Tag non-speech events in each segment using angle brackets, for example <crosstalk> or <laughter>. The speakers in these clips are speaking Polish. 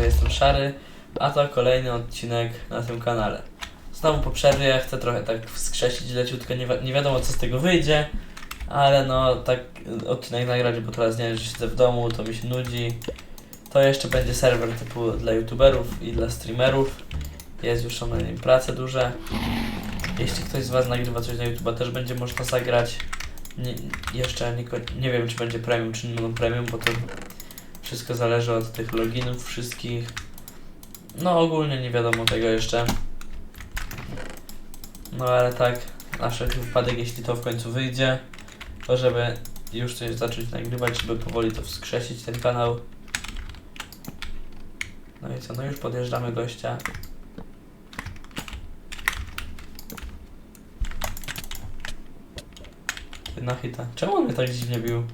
Szary jestem szary, a to kolejny odcinek na tym kanale. Znowu po przerwie chcę trochę tak wskrzesić leciutko, nie, wi- nie wiadomo co z tego wyjdzie, ale no tak odcinek nagrać, bo teraz nie wiem, że siedzę w domu, to mi się nudzi. To jeszcze będzie serwer typu dla youtuberów i dla streamerów. Jest już na nim prace duże. Jeśli ktoś z Was nagrywa coś na YouTube'a, też będzie można zagrać. Nie, jeszcze nie, nie wiem, czy będzie premium, czy nie będą premium, bo to wszystko zależy od tych loginów wszystkich. No ogólnie nie wiadomo tego jeszcze. No ale tak, na wszelki wypadek, jeśli to w końcu wyjdzie, to żeby już coś zacząć nagrywać, żeby powoli to wskrzesić ten kanał. No i co, no już podjeżdżamy gościa. Ty na hita. Czemu on mnie tak dziwnie bił?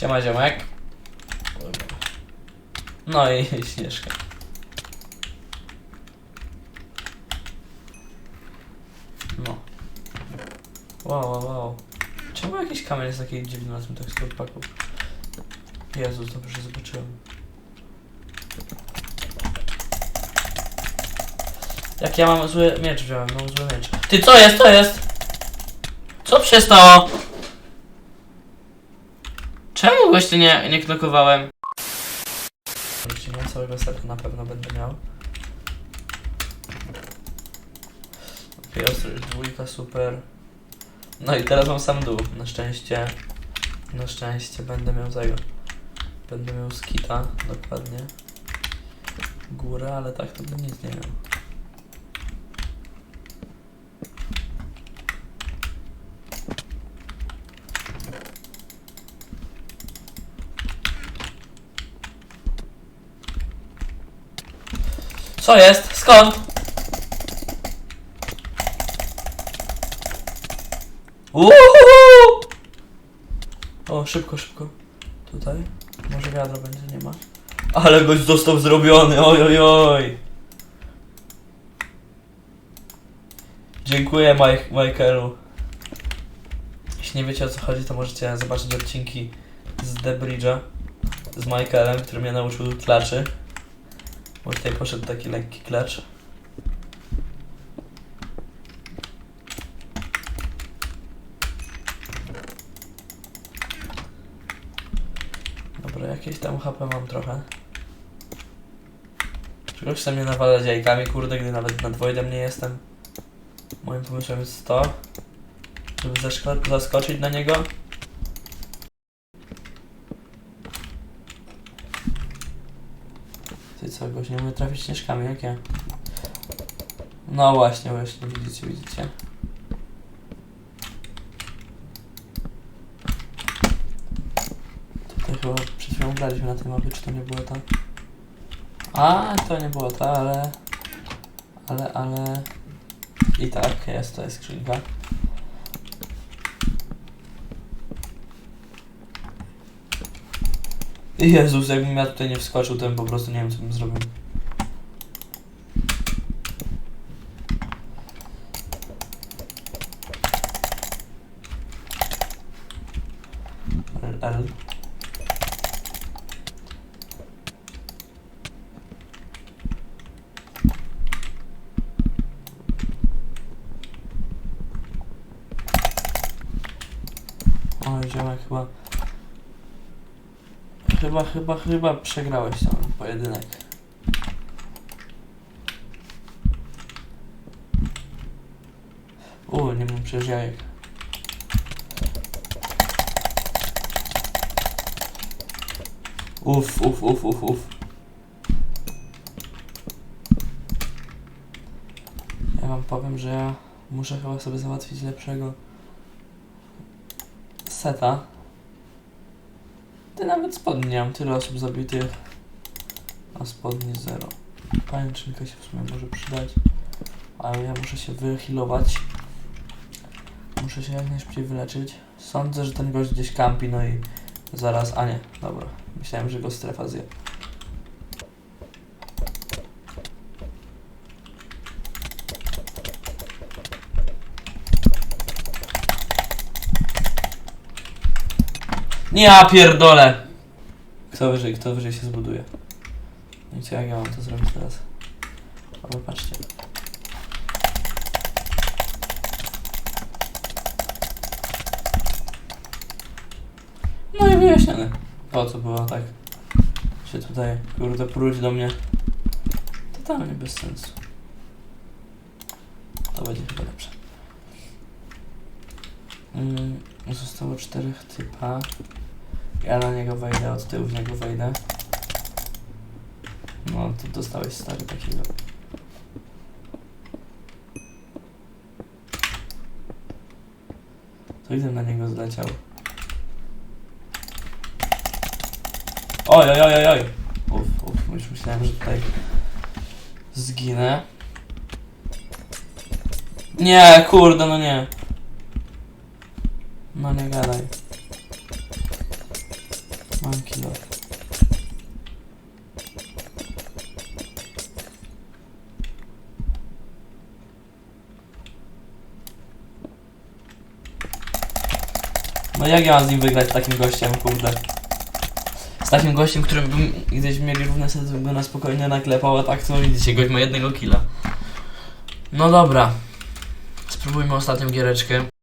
Siema ziomek. No i <laughs> śnieżka. No. Wow, wow, wow. Czemu jakiś kamień jest taki dziwny na tym teksturpaku? Jezus, dobrze że zobaczyłem. Jak ja mam zły miecz wziąłem, mam zły miecz. Ty co jest, co jest? Co się stało? Czemu goście nie, nie knokowałem? Oczywiście nie całego seta na pewno będę miał. Okej, ostrość dwójka, super. No i teraz mam sam dół. Na szczęście, na szczęście będę miał tego. Będę miał skita, dokładnie. Górę, ale tak to bym nic nie miał. Co jest? Skąd? Uhuhu! O, szybko, szybko. Tutaj? Może wiadro będzie, nie ma. Ale gość został zrobiony, oj, oj, oj. Dziękuję, Mike, Michaelu. Jeśli nie wiecie o co chodzi, to możecie zobaczyć odcinki z The Bridge'a z Michaelem, który mnie nauczył klaczy. Bo tutaj poszedł taki lekki klacz. Dobra, jakieś tam HP mam trochę. Czegoś chce mnie nawalać jajkami, kurde, gdy nawet nad Voidem nie jestem. Moim pomysłem jest to, żeby zaskoczyć na niego. Ty co, goś nie umie trafić śnieżkami, jak ja? No właśnie, właśnie, widzicie, widzicie. Tutaj chyba przed chwilą graliśmy na tej mapie, czy to nie było to? A, to nie było to, ale... Ale, ale... I tak, jest, to jest skrzynka. Jezus, jakbym ja tutaj nie wskoczył, to bym po prostu nie wiem, co bym zrobił. L. Oj, ziomek. Chyba, chyba, chyba przegrałeś ten pojedynek. U, nie mam przecież jajek. Uf, uf, uf, uf, uf. Ja wam powiem, że ja muszę chyba sobie załatwić lepszego seta. Nawet spodni nie mam, tyle osób zabitych, a spodni zero. Pajęczynka się w sumie może przydać, ale ja muszę się wyhealować. Muszę się jak najszybciej wyleczyć. Sądzę, że ten gość gdzieś kampi, no i zaraz... A nie, dobra. Myślałem, że go strefa zje. Nie, ja pierdolę! Kto wyżej, kto wyżej się zbuduje. No i co, jak ja mam to zrobić teraz? O, patrzcie. No i wyjaśnione. Po co było tak? Się tutaj, kurde, próć do mnie. Totalnie bez sensu. To będzie chyba lepsze. Mm, zostało czterech typa. Ja na niego wejdę, od tyłu w niego wejdę. No, to dostałeś stary takiego. To ile na niego zleciał? Oj, oj, oj, oj, oj. Uf, uf, już myślałem, że tutaj zginę. Nie, kurde, no nie. No nie gadaj. Mam kilo. No jak ja mam z nim wygrać z takim gościem, kurde? Z takim gościem, którym bym gdzieś mieli równe sety, bym go na spokojnie naklepał, a tak co widzicie, gość ma jednego killa. No dobra. Spróbujmy ostatnią giereczkę.